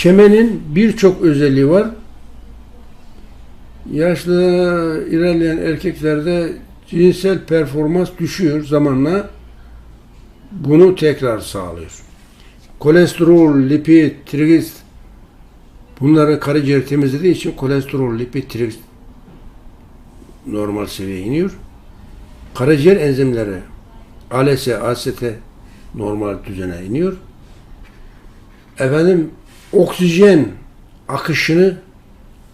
Çemenin birçok özelliği var. Yaşlı ilerleyen erkeklerde cinsel performans düşüyor zamanla. Bunu tekrar sağlıyor. Kolesterol, lipid, triglis bunları karaciğer temizlediği için kolesterol, lipid, triglis normal seviyeye iniyor. Karaciğer enzimleri ALS, AST normal düzene iniyor. Efendim oksijen akışını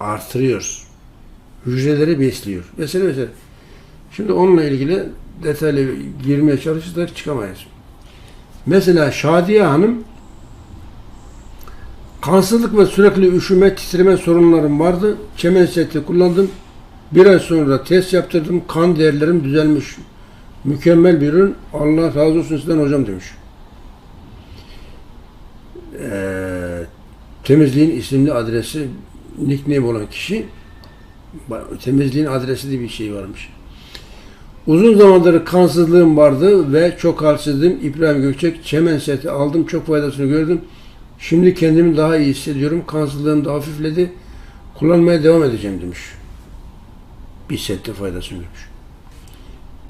artırıyor. Hücreleri besliyor. Mesela mesela. Şimdi onunla ilgili detaylı girmeye çalışırsak çıkamayız. Mesela Şadiye Hanım kansızlık ve sürekli üşüme, titreme sorunlarım vardı. Çemen seti kullandım. Bir ay sonra test yaptırdım. Kan değerlerim düzelmiş. Mükemmel bir ürün. Allah razı olsun sizden hocam demiş. Ee, temizliğin isimli adresi nickname olan kişi temizliğin adresi diye bir şey varmış. Uzun zamandır kansızlığım vardı ve çok halsizdim. İbrahim Gökçek çemen seti aldım. Çok faydasını gördüm. Şimdi kendimi daha iyi hissediyorum. Kansızlığım da hafifledi. Kullanmaya devam edeceğim demiş. Bir sette faydasını görmüş.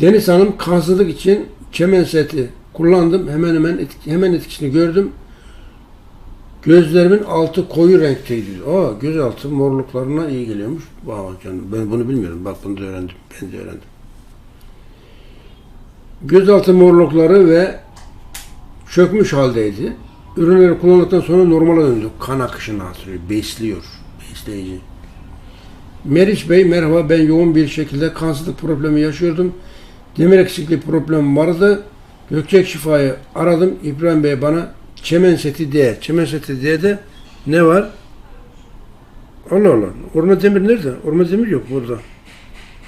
Deniz Hanım kansızlık için çemen seti kullandım. Hemen hemen etki- hemen etkisini gördüm. Gözlerimin altı koyu renkteydi. Aa, göz altı morluklarına iyi geliyormuş. Vay canım, ben bunu bilmiyorum. Bak bunu da öğrendim. Ben de öğrendim. Gözaltı morlukları ve çökmüş haldeydi. Ürünleri kullandıktan sonra normale döndü. Kan akışını artırıyor, besliyor. Besleyici. Meriç Bey merhaba ben yoğun bir şekilde kansızlık problemi yaşıyordum. Demir eksikliği problemi vardı. Gökçek Şifa'yı aradım. İbrahim Bey bana çemen seti D. Çemen seti D'de ne var? Allah Allah. Orma demir nerede? Orma demir yok burada.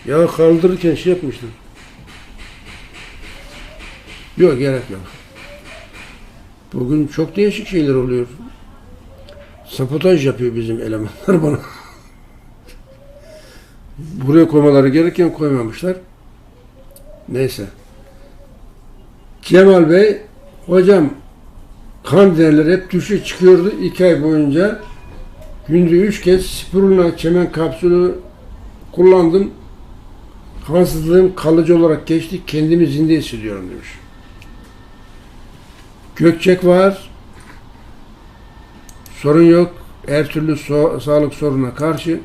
Ya kaldırırken şey yapmıştım. Yok gerek yok. Bugün çok değişik şeyler oluyor. Sabotaj yapıyor bizim elemanlar bana. Buraya koymaları gereken koymamışlar. Neyse. Cemal Bey, hocam kan değerleri hep düşe çıkıyordu iki ay boyunca. Günde üç kez spirulina çemen kapsülü kullandım. Kansızlığım kalıcı olarak geçti. Kendimi zinde hissediyorum demiş. Gökçek var. Sorun yok. Her türlü so- sağlık sorununa karşı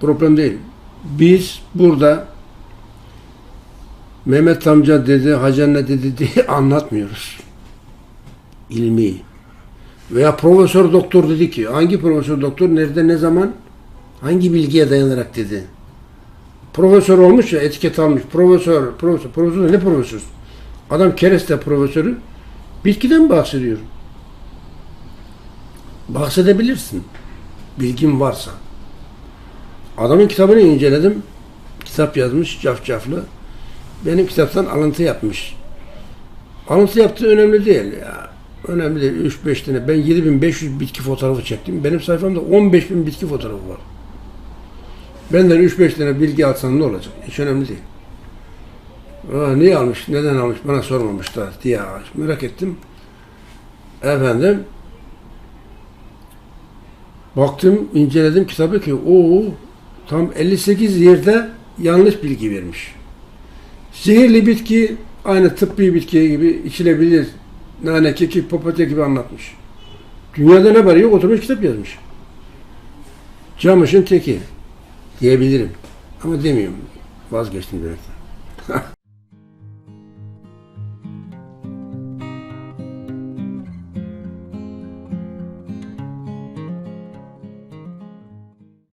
problem değil. Biz burada Mehmet amca dedi, Hacı anne dedi diye anlatmıyoruz. İlmi. Veya profesör doktor dedi ki, hangi profesör doktor, nerede, ne zaman, hangi bilgiye dayanarak dedi. Profesör olmuş ya, etiket almış. Profesör, profesör, profesör ne profesör? Adam kereste profesörü bitkiden bahsediyor. Bahsedebilirsin. Bilgin varsa. Adamın kitabını inceledim. Kitap yazmış cafcaflı. Benim kitaptan alıntı yapmış. Alıntı yaptığı önemli değil ya. Önemli değil. 3-5 tane. Ben 7500 bitki fotoğrafı çektim. Benim sayfamda 15000 bitki fotoğrafı var. Benden 3-5 tane bilgi alsan ne olacak? Hiç önemli değil. Aa, niye almış, neden almış bana sormamışlar diye merak ettim. Efendim baktım, inceledim kitabı ki o tam 58 yerde yanlış bilgi vermiş. Zehirli bitki aynı tıbbi bitki gibi içilebilir. Nane, kekik, papatya gibi anlatmış. Dünyada ne var yok oturmuş kitap yazmış. Camışın teki diyebilirim. Ama demiyorum. Vazgeçtim demekten.